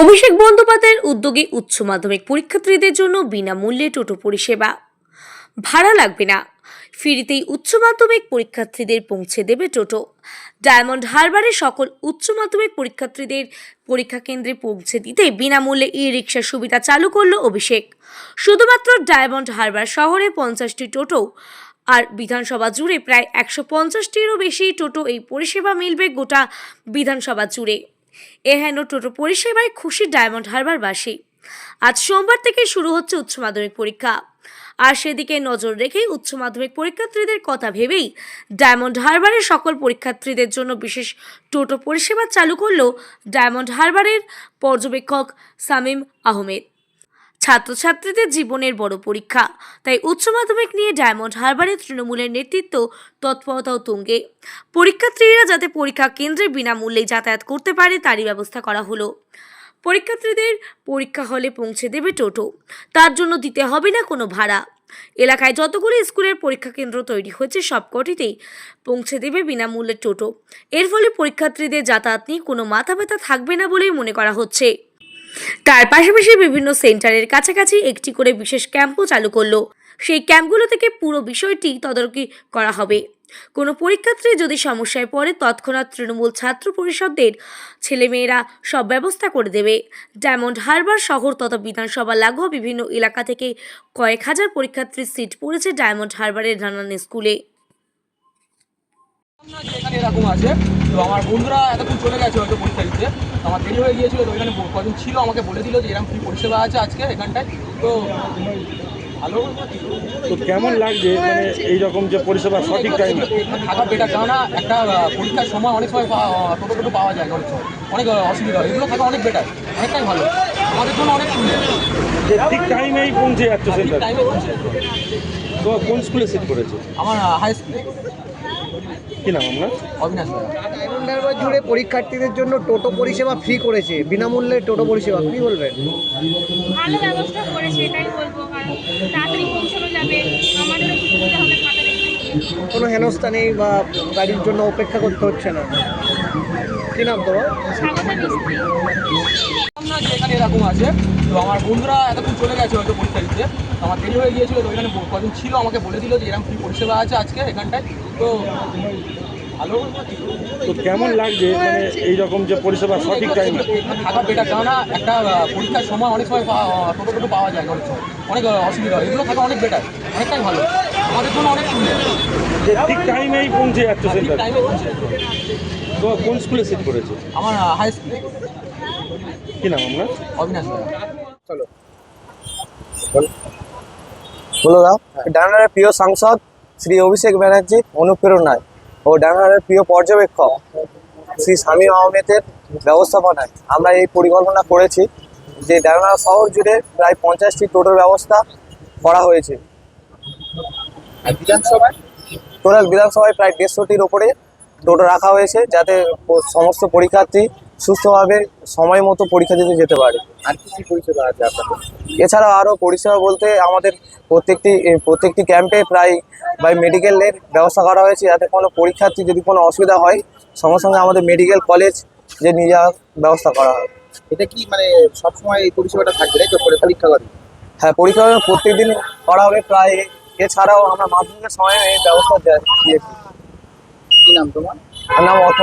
অভিষেক বন্দ্যোপাধ্যায়ের উদ্যোগে উচ্চ মাধ্যমিক পরীক্ষার্থীদের জন্য বিনামূল্যে টোটো পরিষেবা। ভাড়া লাগবে না। ফ্রিতেই উচ্চ মাধ্যমিক পরীক্ষার্থীদের পৌঁছে দেবে টোটো। ডায়মন্ড হারবারে সকল উচ্চ মাধ্যমিক পরীক্ষার্থীদের পরীক্ষা কেন্দ্রে পৌঁছে দিতে বিনামূল্যে ই রিক্সার সুবিধা চালু করল অভিষেক। শুধুমাত্র ডায়মন্ড হারবার শহরে পঞ্চাশটি টোটো আর বিধানসভা জুড়ে প্রায় একশো পঞ্চাশটিরও বেশি টোটো এই পরিষেবা মিলবে গোটা বিধানসভা জুড়ে। এহেন টোটো পরিষেবায় খুশি ডায়মন্ড হারবারবাসী আজ সোমবার থেকে শুরু হচ্ছে উচ্চ মাধ্যমিক পরীক্ষা। আর সেদিকে নজর রেখেই উচ্চ মাধ্যমিক পরীক্ষার্থীদের কথা ভেবেই ডায়মন্ড হারবারের সকল পরীক্ষার্থীদের জন্য বিশেষ টোটো পরিষেবা চালু করল ডায়মন্ড হারবারের পর্যবেক্ষক সামিম আহমেদ। ছাত্রছাত্রীদের জীবনের বড় পরীক্ষা। তাই উচ্চ মাধ্যমিক নিয়ে ডায়মন্ড হারবারের তৃণমূলের নেতৃত্ব তৎপরতাও তুঙ্গে। পরীক্ষার্থীরা যাতে পরীক্ষা কেন্দ্রে বিনামূল্যে যাতায়াত করতে পারে, তারই ব্যবস্থা করা হলো। পরীক্ষার্থীদের পরীক্ষা হলে পৌঁছে দেবে টোটো। তার জন্য দিতে হবে না কোনো ভাড়া। এলাকায় যতগুলি স্কুলের পরীক্ষা কেন্দ্র তৈরি হয়েছে, সবকটিতেই পৌঁছে দেবে বিনামূল্যে টোটো। এর ফলে পরীক্ষার্থীদের যাতায়াত নিয়ে কোনো মাথা ব্যথা থাকবে না বলেই মনে করা হচ্ছে। তার পাশাপাশি বিভিন্ন সেন্টারের কাছাকাছি একটি করে বিশেষ ক্যাম্পও চালু করল। সেই ক্যাম্পগুলো থেকে পুরো বিষয়টি তদারকি করা হবে। কোনো পরীক্ষার্থী যদি সমস্যায় পড়ে, তৎক্ষণাৎ তৃণমূল ছাত্র পরিষদের ছেলেমেয়েরা সব ব্যবস্থা করে দেবে। ডায়মন্ড হারবার শহর তথা বিধানসভা লাগোয়া বিভিন্ন এলাকা থেকে কয়েক হাজার পরীক্ষার্থীর সিট পড়েছে ডায়মন্ড হারবারের নানান স্কুলে। এরকম আছে আমার বন্ধুরা এতক্ষণ চলে গেছে হয়তো পরীক্ষা দিতে। আমার দেরি হয়ে গিয়েছিল তো এখানে কদিন ছিল আমাকে বলে দিল যে এরকম ফ্রি পরিষেবা আছে আজকে এখানটায়। তো ভালো তো কেমন লাগছে? মানে এই রকম যে পরিষেবা সঠিক টাইমে থাকা বেটার কেননা একটা পরীক্ষার সময় অনেক সময় টোটো টোটো পাওয়া যায় অনেক সময় অনেক অসুবিধা হয়। এগুলো থাকা অনেক বেটার। অনেকটাই ভালো। আমাদের জন্য অনেক সুবিধা। ঠিক টাইমেই পৌঁছে যাচ্ছে সেন্টার টাইমে পৌঁছে। তো কোন স্কুলে সিট করেছে? আমার হাই স্কুলে কি নাম আপনার? অবিনাশ দাদা জুড়ে পরীক্ষার্থীদের জন্য টোটো পরিষেবা ফ্রি করেছে। বিনামূল্যে টোটো পরিষেবা কি বলবেন? ভালো ব্যবস্থা করেছে এটাই বলব। কারণ তাড়াতাড়ি পৌঁছানো যাবে আমাদেরও সুবিধা হবে কোনো হেনস্থা নেই বা গাড়ির জন্য অপেক্ষা করতে হচ্ছে না। কি নাম তোমার? স্বাগত মিস্ত্রি। না যে এরকম আছে তো আমার বন্ধুরা এতক্ষণ চলে গেছে হয়তো পরীক্ষা দিতে আমার দেরি হয়ে গিয়েছিল তো ওইখানে কদিন ছিল আমাকে বলে দিল যে এরকম ফ্রি পরিষেবা আছে আজকে এখানটায়। তো ভালো তো কেমন লাগছে? মানে এই রকম যে পরিষেবা সঠিক টাইমে থাকা বেটার কেননা একটা পরীক্ষার সময় অনেক সময় টোটো টোটো পাওয়া যায় না অনেক সময়। অনেক অসুবিধা হয়। এগুলো থাকা অনেক বেটার অনেকটাই ভালো। আমাদের জন্য অনেক সুবিধা। যে ঠিক টাইমেই পৌঁছে যাচ্ছে ঠিক সেন্টার টাইমে পৌঁছে তো কোন স্কুলে সিট করেছে? আমার হাই স্কুলে কি নাম আপনার? অবিনাশ দাদা। বলো দাও। ডানারের প্রিয় সাংসদ শ্রী অভিষেক ব্যানার্জির অনুপ্রেরণায় ও ডানারের প্রিয় পর্যবেক্ষক শ্রী স্বামী আহমেদের ব্যবস্থাপনায় আমরা এই পরিকল্পনা করেছি যে ডানার শহর জুড়ে প্রায় পঞ্চাশটি টোটোর ব্যবস্থা করা হয়েছে। বিধানসভায়? টোটাল বিধানসভায় প্রায় দেড়শোটির ওপরে টোটো রাখা হয়েছে যাতে সমস্ত পরীক্ষার্থী সুস্থভাবে সময় মতো পরীক্ষা দিতে যেতে পারে। আর কি কি পরিষেবা আছে আপনাদের? এছাড়াও আরও পরিষেবা বলতে আমাদের প্রত্যেকটি প্রত্যেকটি ক্যাম্পে প্রায় বাই মেডিকেলের ব্যবস্থা করা হয়েছে যাতে কোনো পরীক্ষার্থী যদি কোনো অসুবিধা হয় সঙ্গে সঙ্গে আমাদের মেডিকেল কলেজ যে নিয়ে যাওয়ার ব্যবস্থা করা হয়। এটা কি মানে সবসময় এই পরিষেবাটা থাকবে তাই তো? পরে পরীক্ষা করে হ্যাঁ পরীক্ষা প্রত্যেক দিন করা হবে প্রায়। এছাড়াও আমরা মাধ্যমিকের সময় এই ব্যবস্থা দিয়েছি। কি নাম তোমার? নাম অর্থ